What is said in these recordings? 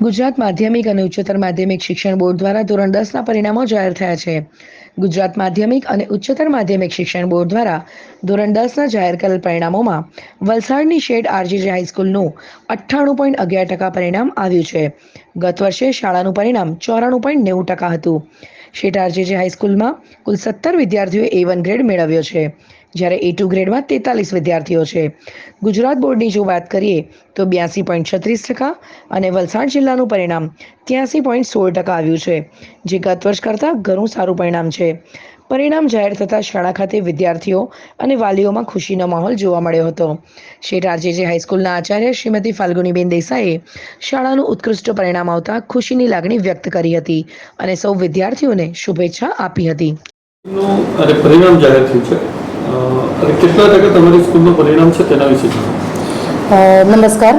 ગુજરાત માધ્યમિક અને ઉચ્ચતર માધ્યમિક શિક્ષણ બોર્ડ દ્વારા ધોરણ દસના પરિણામો જાહેર થયા છે. ગુજરાત માધ્યમિક અને ઉચ્ચતર માધ્યમિક શિક્ષણ બોર્ડ દ્વારા ધોરણ દસના જાહેર કરેલ પરિણામોમાં વલસાડની શેડ આરજીજી હાઈસ્કૂલનું અઠ્ઠાણું પોઈન્ટ અગિયાર ટકા પરિણામ આવ્યું છે. ગત વર્ષે શાળાનું પરિણામ ચોરાણું પોઈન્ટ નેવું ટકા હતું. શેઠ આરજીજી હાઈસ્કૂલમાં કુલ સત્તર વિદ્યાર્થીઓએ એ વન ગ્રેડ મેળવ્યો છે. જ્યારે એ ટુ ગ્રેડમાં તેતાલીસ વિદ્યાર્થીઓ છે. ગુજરાત બોર્ડની જો વાત કરીએ, તો બ્યાસી પોઈન્ટ છત્રીસ ટકા અને વલસાડ જિલ્લાનું પરિણામ ત્યાસી પોઈન્ટ સોળ ટકા આવ્યું છે, જે ગત વર્ષ કરતાં ઘણું સારું પરિણામ છે. પરિણામ જાહેર થતાં શાળા ખાતે વિદ્યાર્થીઓ અને વાલીઓમાં ખુશીનો માહોલ જોવા મળ્યો હતો. શેઠ આરજેજે હાઈસ્કૂલના આચાર્ય શ્રીમતી ફાલ્ગુનીબેન દેસાઈએ શાળાનું ઉત્કૃષ્ટ પરિણામ આવતા ખુશીની લાગણી વ્યક્ત કરી હતી અને સૌ વિદ્યાર્થીઓને શુભેચ્છા આપી હતી. પરિણામ જાહેર થયું છે. કેટલા ટકા તમારી સ્કૂલનું પરિણામ છે તેના વિશે નમસ્કાર.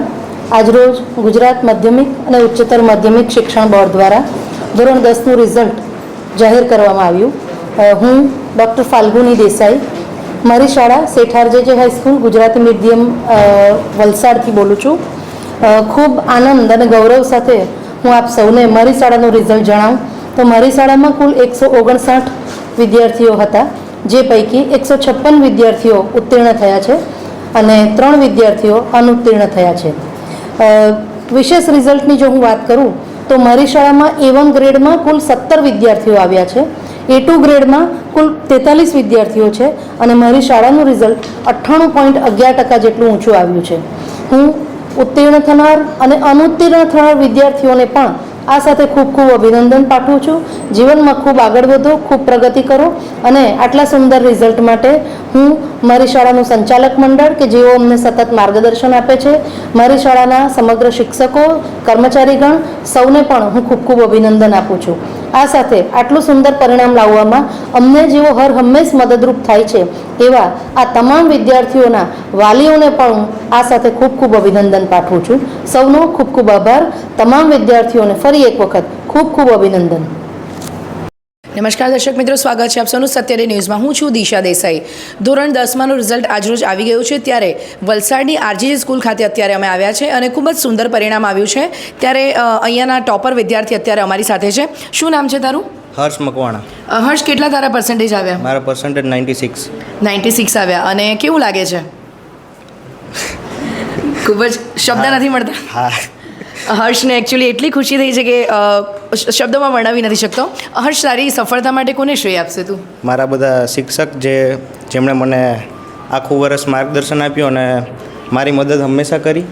આજરોજ ગુજરાત માધ્યમિક અને ઉચ્ચતર માધ્યમિક શિક્ષણ બોર્ડ દ્વારા ધોરણ દસનું રિઝલ્ટ જાહેર કરવામાં આવ્યું. હું ડૉક્ટર ફાલ્ગુની દેસાઈ. મારી શાળા શેઠાર જે જે હાઈસ્કૂલ ગુજરાતી મીડિયમ વલસાડથી બોલું છું. ખૂબ આનંદ અને ગૌરવ સાથે હું આપ સૌને મારી શાળાનું રિઝલ્ટ જણાવું. તો મારી શાળામાં કુલ એકસો ઓગણસાઠ વિદ્યાર્થીઓ હતા. જે પૈકી એકસો છપ્પન વિદ્યાર્થીઓ ઉત્તીર્ણ થયા છે અને ત્રણ વિદ્યાર્થીઓ અનુત્તીર્ણ થયા છે. વિશેષ રિઝલ્ટની જો હું વાત કરું, તો મારી શાળામાં એ વન ગ્રેડમાં કુલ સત્તર વિદ્યાર્થીઓ આવ્યા છે. એ ટુ ગ્રેડમાં કુલ તેતાલીસ વિદ્યાર્થીઓ છે અને મારી શાળાનું રિઝલ્ટ અઠ્ઠાણું પોઈન્ટ અગિયાર ટકા જેટલું ઊંચું આવ્યું છે. હું ઉત્તીર્ણ થનાર અને અનુત્તીર્ણ થનાર વિદ્યાર્થીઓને પણ આ સાથે ખૂબ ખૂબ અભિનંદન પાઠવું છું. જીવનમાં ખૂબ આગળ વધો, ખૂબ પ્રગતિ કરો અને આટલા સુંદર રિઝલ્ટ માટે હું મારી શાળાનું સંચાલક મંડળ કે જેઓ અમને સતત માર્ગદર્શન આપે છે, મારી શાળાના સમગ્ર શિક્ષકો, કર્મચારીગણ સૌને પણ હું ખૂબ ખૂબ અભિનંદન આપું છું. આ સાથે આટલું સુંદર પરિણામ લાવવામાં અમને જેઓ હર હંમેશ મદદરૂપ થાય છે, એવા આ તમામ વિદ્યાર્થીઓના વાલીઓને પણ આ સાથે ખૂબ ખૂબ અભિનંદન પાઠવું છું. સૌનો ખૂબ ખૂબ આભાર. તમામ વિદ્યાર્થીઓને ફરી એક વખત ખૂબ ખૂબ અભિનંદન. નમસ્કાર દર્શક મિત્રો સ્વાગત છે આપ સૌનું સત્યરે ન્યૂઝમાં. હું છું દિશા દેસાઈ. ધોરણ દસમાનું રિઝલ્ટ આજરોજ આવી ગયું છે. ત્યારે વલસાડની આરજીજી સ્કૂલ ખાતે અત્યારે અમે આવ્યા છે અને ખૂબ જ સુંદર પરિણામ આવ્યું છે. ત્યારે અહીંયાના ટોપર વિદ્યાર્થી અત્યારે અમારી સાથે છે. શું નામ છે તારું? હર્ષ મકવાણા. હર્ષ કેટલા તારા પર્સન્ટેજ આવ્યા? મારા percentage ninety six ninety six આવ્યા. અને કેવું લાગે છે? ખૂબ જ શબ્દ નથી મળતા. હા. હર્ષને એકચ્યુઅલી એટલી ખુશી થઈ છે કે શબ્દોમાં વર્ણવી નથી શકતો. હર્ષ તારી સફળતા માટે કોને શ્રેય આપશે તું? મારા બધા શિક્ષક જે જેમણે મને આખું વર્ષ માર્ગદર્શન આપ્યું અને મારી મદદ હંમેશા કરી.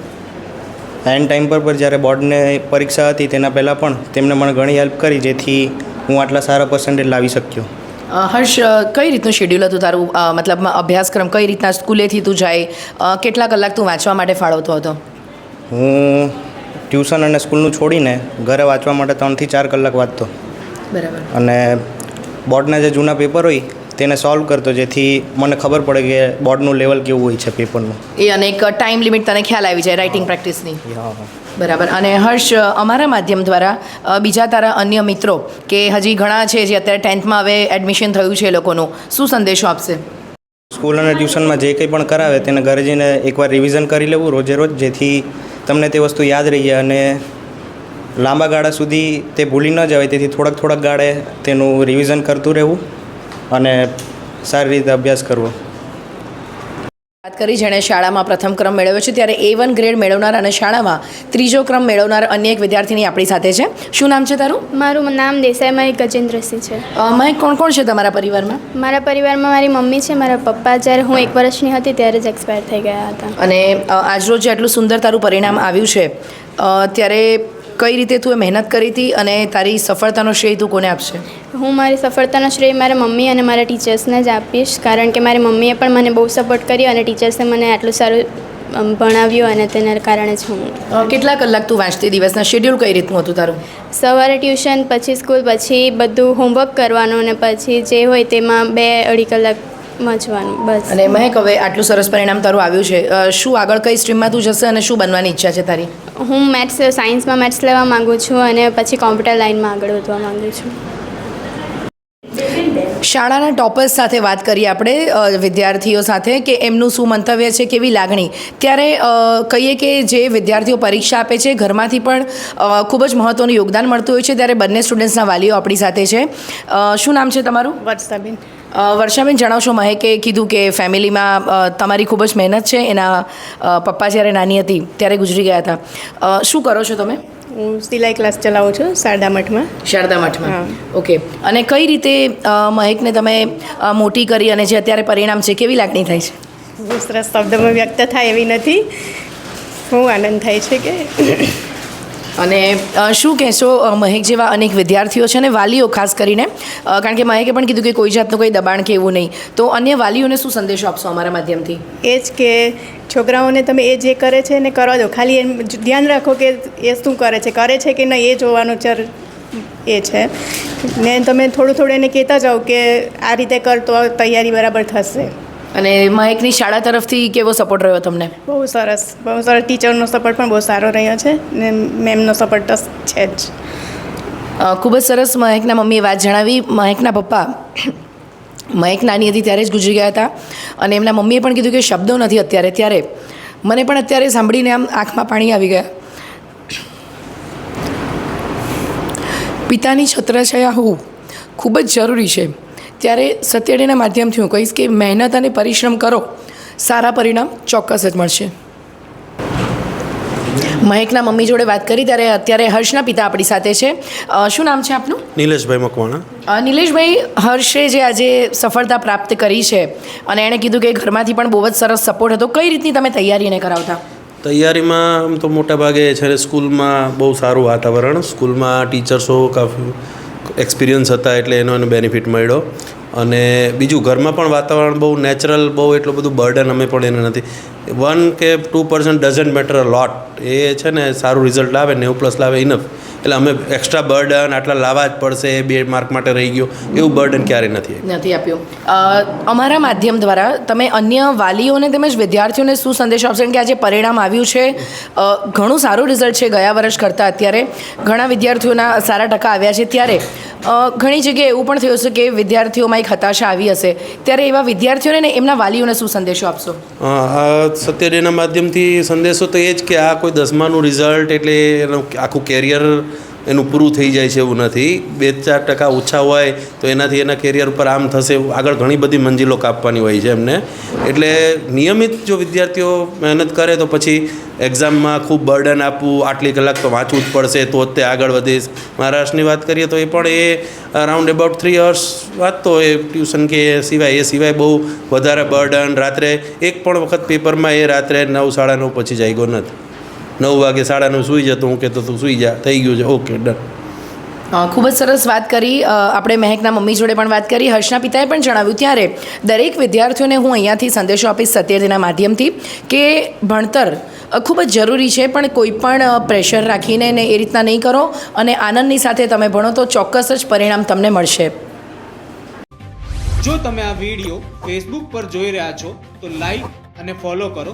એન્ડ ટાઈમ પર પણ જ્યારે બોર્ડને પરીક્ષા હતી તેના પહેલાં પણ તેમણે મને ઘણી હેલ્પ કરી જેથી હું આટલા સારા પર્સન્ટેજ લાવી શક્યો. હર્ષ કઈ રીતનું શેડ્યુલ હતું તારું? મતલબ મતલબમાં અભ્યાસક્રમ કઈ રીતના સ્કૂલેથી તું જાય? કેટલા કલાક તું વાંચવા માટે ફાળવતો હતો? હું ટ્યુશન અને સ્કૂલનું છોડીને ઘરે વાંચવા માટે ત્રણથી ચાર કલાક વાંચતો. બરાબર. અને બોર્ડના જે જૂના પેપર હોય તેને સોલ્વ કરતો જેથી મને ખબર પડે કે બોર્ડનું લેવલ કેવું હોય છે પેપરનું એ અને એક ટાઈમ લિમિટ તને ખ્યાલ આવી જાય રાઇટિંગ પ્રેક્ટિસની બરાબર. અને હર્ષ અમારા માધ્યમ દ્વારા બીજા તારા અન્ય મિત્રો કે હજી ઘણા છે જે અત્યારે ટેન્થમાં હવે એડમિશન થયું છે એ લોકોનું શું સંદેશો આપશે? સ્કૂલ અને ટ્યુશનમાં જે કંઈ પણ કરાવે તેને ઘરે જઈને એકવાર રિવિઝન કરી લેવું રોજે રોજ જેથી તમને તે વસ્તુ યાદ રહી જાય અને લાંબા ગાળા સુધી તે ભૂલી ન જવાય. તેથી થોડાક થોડાક ગાળે તેનું રિવિઝન કરતું રહેવું. અને સારી રીતે અભ્યાસ કરવો. વાત કરી જેણે શાળામાં પ્રથમ ક્રમ મેળવ્યો છે ત્યારે એ વન ગ્રેડ મેળવનાર અને શાળામાં ત્રીજો ક્રમ મેળવનાર અન્ય એક વિદ્યાર્થીની આપણી સાથે છે. શું નામ છે તારું? મારું નામ દેસાઈમાઈ ગજેન્દ્રસિંહ છે. મહેક કોણ કોણ છે તમારા પરિવારમાં? મારા પરિવારમાં મારી મમ્મી છે મારા પપ્પા. જ્યારે હું એક વર્ષની હતી ત્યારે જ એક્સપાયર થઈ ગયા હતા. અને આજરોજ જે આટલું સુંદર તારું પરિણામ આવ્યું છે ત્યારે કઈ રીતે તું એ મહેનત કરી હતી અને તારી સફળતાનો શ્રેય તું કોને આપશે? હું મારી સફળતાનો શ્રેય મારા મમ્મી અને મારા ટીચર્સને જ આપીશ કારણ કે મારી મમ્મીએ પણ મને બહુ સપોર્ટ કર્યો અને ટીચર્સે મને આટલું સારું ભણાવ્યું અને તેના કારણે જ હું કેટલા કલાક તું વાંચતી દિવસના? શેડ્યુલ કઈ રીતનું હતું તારું? સવારે ટ્યુશન પછી સ્કૂલ પછી બધું હોમવર્ક કરવાનું અને પછી જે હોય તેમાં બે અઢી કલાક વાંચવાનું બસ. અને મહેક હવે આટલું સરસ પરિણામ તારું આવ્યું છે. શું આગળ કઈ સ્ટ્રીમમાં તું જશે અને શું બનવાની ઈચ્છા છે તારી? હું મેથ્સ સાયન્સમાં મેથ્સ લેવા માગું છું અને પછી કોમ્પ્યુટર લાઇનમાં આગળ વધવા માગું છું. શાળાના ટોપર્સ સાથે વાત કરીએ આપણે વિદ્યાર્થીઓ સાથે કે એમનું શું મંતવ્ય છે કેવી લાગણી? ત્યારે કહીએ કે જે વિદ્યાર્થીઓ પરીક્ષા આપે છે ઘરમાંથી પણ ખૂબ જ મહત્ત્વનું યોગદાન મળતું હોય છે ત્યારે બંને સ્ટુડન્ટ્સના વાલીઓ આપણી સાથે છે. શું નામ છે તમારું? વર્ષાબેન. વર્ષાબેન જણાવશો મહેકે કીધું કે ફેમિલીમાં તમારી ખૂબ જ મહેનત છે. એના પપ્પા જ્યારે નાની હતી ત્યારે ગુજરી ગયા હતા. શું કરો છો તમે? હું સિલાઈ ક્લાસ ચલાવું છું શારદા મઠમાં. શારદા મઠમાં. ઓકે. અને કઈ રીતે મહેકને તમે મોટી કરી અને જે અત્યારે પરિણામ છે કેવી લાગણી થાય છે? સરસ શબ્દમાં વ્યક્ત થાય એવી નથી. હું આનંદ થાય છે કે અને શું કહેશો મહેક જેવા અનેક વિદ્યાર્થીઓ છે અને વાલીઓ ખાસ કરીને? કારણ કે મહેકે પણ કીધું કે કોઈ જાતનું કોઈ દબાણ કે એવું નહીં. તો અન્ય વાલીઓને શું સંદેશો આપશો અમારા માધ્યમથી? એ જ કે છોકરાઓને તમે એ જે કરે છે એને કરવા દો. ખાલી એમ ધ્યાન રાખો કે એ શું કરે છે કરે છે કે નહીં એ જોવાનું ચર એ છે. ને તમે થોડું થોડું એને કહેતા જાઓ કે આ રીતે કર તો તૈયારી બરાબર થશે. અને મહેકની શાળા તરફથી કેવો સપોર્ટ રહ્યો તમને? બહુ સરસ. બહુ સરસ. ટીચરનો સપોર્ટ પણ બહુ સારો રહ્યો છે ને મેમનો સપોર્ટ છે જ. ખૂબ જ સરસ મહેકના મમ્મીએ વાત જણાવી. મહેકના પપ્પા મહેક નાની હતી ત્યારે જ ગુજરી ગયા હતા અને એમના મમ્મીએ પણ કીધું કે શબ્દો નથી અત્યારે. ત્યારે મને પણ અત્યારે સાંભળીને આમ આંખમાં પાણી આવી ગયા. પિતાની છત્રછાયા હોવું ખૂબ જ જરૂરી છે. ત્યારે સત્યડીના માધ્યમથી હું કહીશ કે મહેનત અને પરિશ્રમ કરો સારા પરિણામ ચોક્કસ જ મળશે. મહેકના મમ્મી જોડે વાત કરી ત્યારે અત્યારે હર્ષના પિતા આપણી સાથે છે. શું નામ છે આપનું? નિલેશભાઈ મકવાણા. નિલેશભાઈ હર્ષે જે આજે સફળતા પ્રાપ્ત કરી છે અને એણે કીધું કે ઘરમાંથી પણ બહુ જ સરસ સપોર્ટ હતો કઈ રીતની તમે તૈયારી એને કરાવતા? તૈયારીમાં આમ તો મોટા ભાગે છે સ્કૂલમાં બહુ સારું વાતાવરણ સ્કૂલમાં ટીચર્સો કાફી એક્સપિરિયન્સ હતા એટલે એનો એને બેનિફિટ મળ્યો. અને બીજું ઘરમાં પણ વાતાવરણ બહુ નેચરલ બહુ એટલું બધું બર્ડન અમે પણ એને નથી. વન કે two percent doesn't matter lot એ છે ને સારું રિઝલ્ટ લાવે નેવું પ્લસ લાવે ઇનફ એટલે અમે એક્સ્ટ્રા બર્ડન આટલા લાવવા જ પડશે બે માર્ક માટે રહી ગયો. એવું બર્ડન ક્યારેય નથી નથી આપ્યું. અમારા માધ્યમ દ્વારા તમે અન્ય વાલીઓને તેમજ વિદ્યાર્થીઓને શું સંદેશો આપશો? કે આજે પરિણામ આવ્યું છે. ઘણું સારું રિઝલ્ટ છે. ગયા વર્ષ કરતાં અત્યારે ઘણા વિદ્યાર્થીઓના સારા ટકા આવ્યા છે. ત્યારે ઘણી જગ્યાએ એવું પણ થયું છે કે વિદ્યાર્થીઓમાં એક હતાશા આવી હશે. ત્યારે એવા વિદ્યાર્થીઓને ને એમના વાલીઓને શું સંદેશો આપશો? સત્યડેના માધ્યમથી સંદેશો તો એ જ કે આ કોઈ દસમાનું રિઝલ્ટ એટલે એનું આખું કેરિયર એનું પૂરું થઈ જાય છે એવું નથી. બે ચાર ટકા ઓછા હોય તો એનાથી એના કેરિયર ઉપર આમ થશે આગળ ઘણી બધી મંજિલો કાપવાની હોય છે એમને. એટલે નિયમિત જો વિદ્યાર્થીઓ મહેનત કરે તો પછી એક્ઝામમાં ખૂબ બર્ડન આપવું, આટલી કલાક તો વાંચવું જ પડશે, તો જ તે આગળ વધીશ. મહારાષ્ટ્રની વાત કરીએ તો એ પણ એ અરાઉન્ડ એબાઉટ થ્રી અવર્સ વાંચતો હોય ટ્યુશન કે એ સિવાય એ સિવાય બહુ વધારે બર્ડન રાત્રે એક પણ વખત પેપરમાં એ રાત્રે નવ, સાડા નવ પછી જાગ્યો નથી. નવ વાગે સાડાનું સૂઈ જતો હું કહેતો તું સૂઈ જા થઈ ગયું છે ઓકે ડન. ખૂબ જ સરસ વાત કરી. આપણે મહેકના મમ્મી જોડે પણ વાત કરી. હર્ષના પિતાએ પણ જણાવ્યું ત્યારે દરેક વિદ્યાર્થીઓને હું અહીંયાથી સંદેશો આપીશ સત્યજીના માધ્યમથી કે ભણતર ખૂબ જ જરૂરી છે પણ કોઈ પણ પ્રેશર રાખીને ને એ રીતના નહીં કરો અને આનંદની સાથે તમે ભણો તો ચોક્કસ જ પરિણામ તમને મળશે. જો તમે આ વીડિયો ફેસબુક પર જોઈ રહ્યા છો તો લાઈક અને ફોલો કરો.